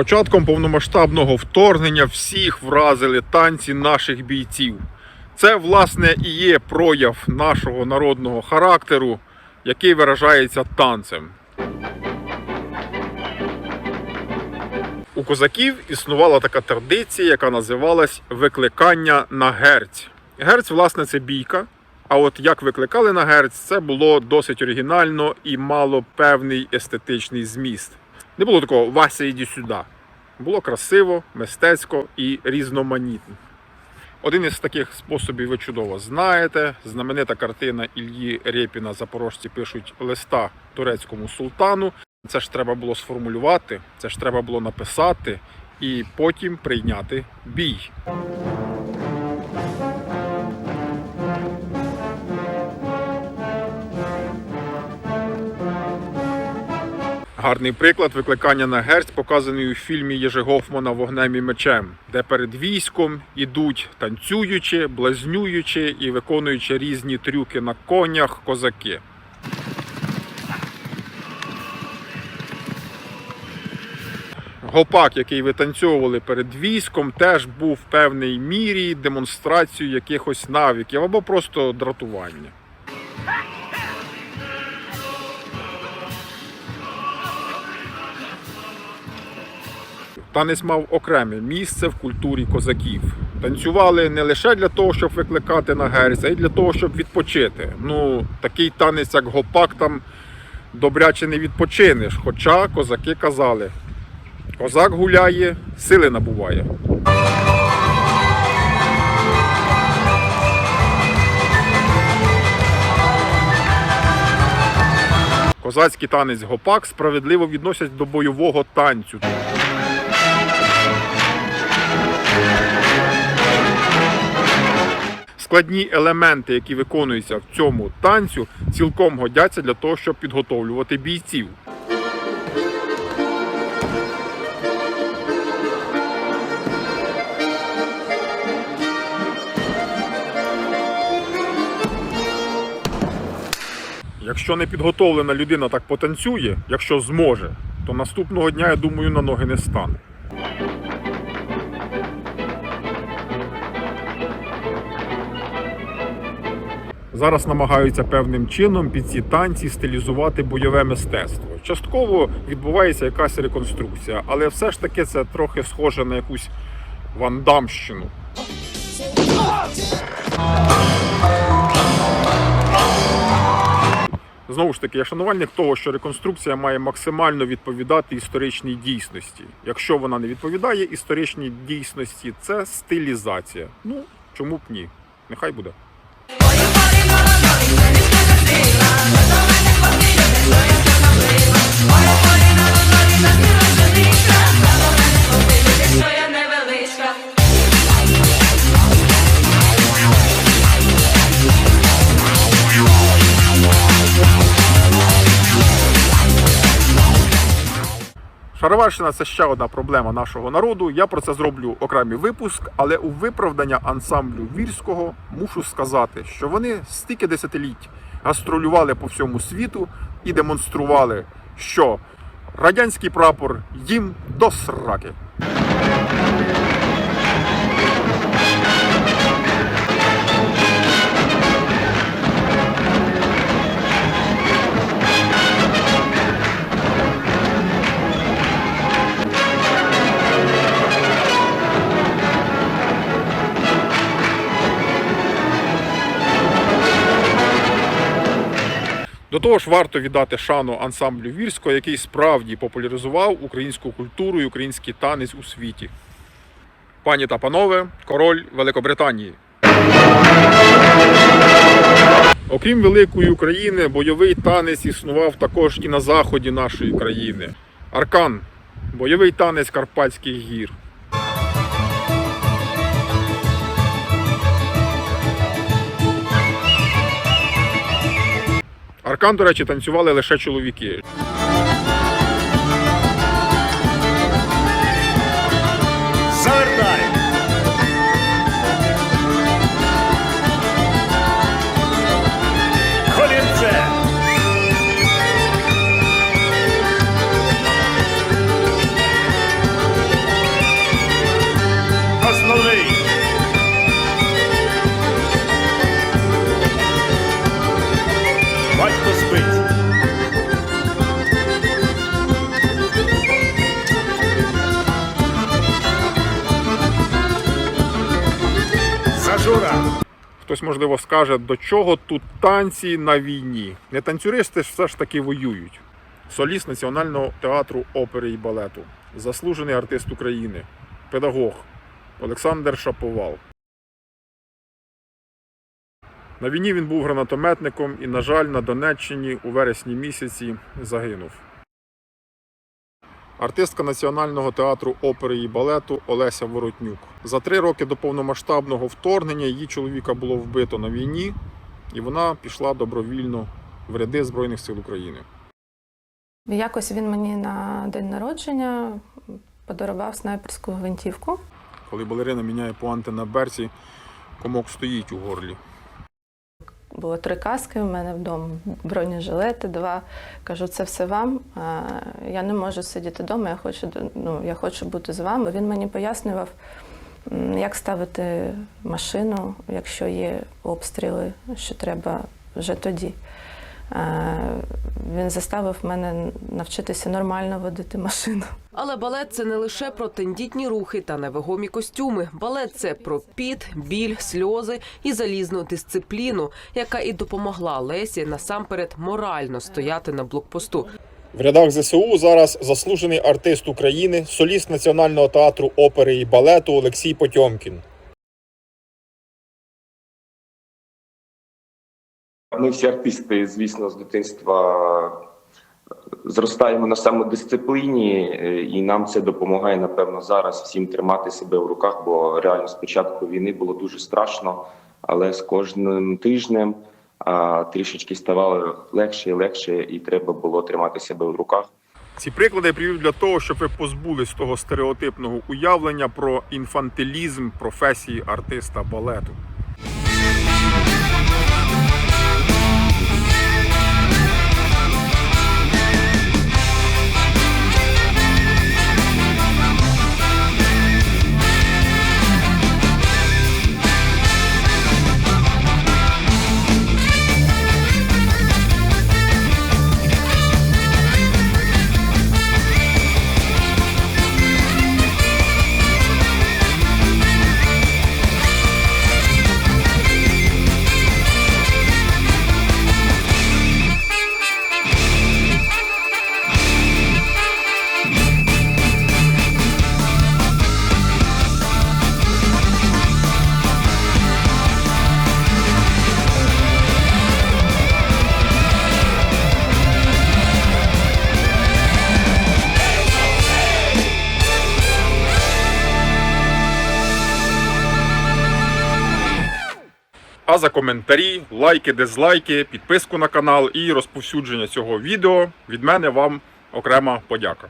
початком повномасштабного вторгнення всіх вразили танці наших бійців. Це, власне, і є прояв нашого народного характеру, який виражається танцем. У козаків існувала така традиція, яка називалась викликання на герць. Герць, власне, це бійка. А от як викликали на герць, це було досить оригінально і мало певний естетичний зміст. Не було такого Вася, іди сюди. Було красиво, мистецько і різноманітно. Один із таких способів ви чудово знаєте. Знаменита картина Ільї Рєпіна Запорожці пишуть листа турецькому султану. Це ж треба було сформулювати, це ж треба було написати і потім прийняти бій. Гарний приклад викликання на герць показаний у фільмі Єжи Гофмана Вогнем і мечем, де перед військом ідуть танцюючи, блазнюючи і виконуючи різні трюки на конях козаки. Гопак, який витанцьовували перед військом, теж був в певній мірі демонстрацією якихось навиків або просто дратування. Танець мав окреме місце в культурі козаків. Танцювали не лише для того, щоб викликати на герць, а й для того, щоб відпочити. Ну, такий танець, як гопак, там добряче не відпочинеш. Хоча козаки казали, козак гуляє, сили набуває. Козацький танець гопак справедливо відносять до бойового танцю. Складні елементи, які виконуються в цьому танцю, цілком годяться для того, щоб підготовлювати бійців. Якщо не підготовлена людина так потанцює, якщо зможе, то наступного дня, я думаю, на ноги не стане. Зараз намагаються певним чином під ці танці стилізувати бойове мистецтво. Частково відбувається якась реконструкція, але все ж таки це трохи схоже на якусь вандамщину. Знову ж таки, я шанувальник того, що реконструкція має максимально відповідати історичній дійсності. Якщо вона не відповідає історичній дійсності, це стилізація. Ну чому б ні? Нехай буде. Are you falling or I'm falling? Шароварщина це ще одна проблема нашого народу. Я про це зроблю окремий випуск, але у виправдання ансамблю вірського мушу сказати, що вони стільки десятиліть гастролювали по всьому світу і демонстрували, що радянський прапор їм до сраки. До того ж, варто віддати шану ансамблю Вірського, який справді популяризував українську культуру і український танець у світі. Пані та панове, король Великобританії. Окрім великої України, бойовий танець існував також і на заході нашої країни. Аркан бойовий танець Карпатських гір. Аркан, до речі, танцювали лише чоловіки. Хтось, можливо, скаже, до чого тут танці на війні. Не танцюристи ж все ж таки воюють. Соліст Національного театру опери і балету, заслужений артист України, педагог Олександр Шаповал. На війні він був гранатометником і, на жаль, на Донеччині у вересні місяці загинув. Артистка Національного театру опери і балету Олеся Воротнюк. За три роки до повномасштабного вторгнення її чоловіка було вбито на війні, і вона пішла добровільно в ряди Збройних сил України. Якось він мені на день народження подарував снайперську гвинтівку. Коли балерина міняє пуанти на берці, комок стоїть у горлі. Було три каски, у мене вдома бронежилети, два. Кажу, це все вам. Я не можу сидіти вдома, я хочу, ну, я хочу бути з вами. Він мені пояснював, як ставити машину, якщо є обстріли, що треба вже тоді. А, Він заставив мене навчитися нормально водити машину. Але балет це не лише про тендітні рухи та невагомі костюми. Балет це про піт, біль, сльози і залізну дисципліну, яка і допомогла Лесі насамперед морально стояти на блокпосту. В рядах ЗСУ зараз заслужений артист України, соліст Національного театру опери і балету Олексій Потьомкін. Ми всі артисти, звісно, з дитинства зростаємо на самодисципліні, е, і нам це допомагає, напевно, зараз всім тримати себе в руках, бо реально з початку війни було дуже страшно, але з кожним тижнем а, трішечки ставало легше і легше, і треба було тримати себе в руках. Ці приклади я привів для того, щоб ви позбулись того стереотипного уявлення про інфантилізм професії артиста балету. А за коментарі, лайки, дизлайки, підписку на канал і розповсюдження цього відео від мене вам окрема подяка.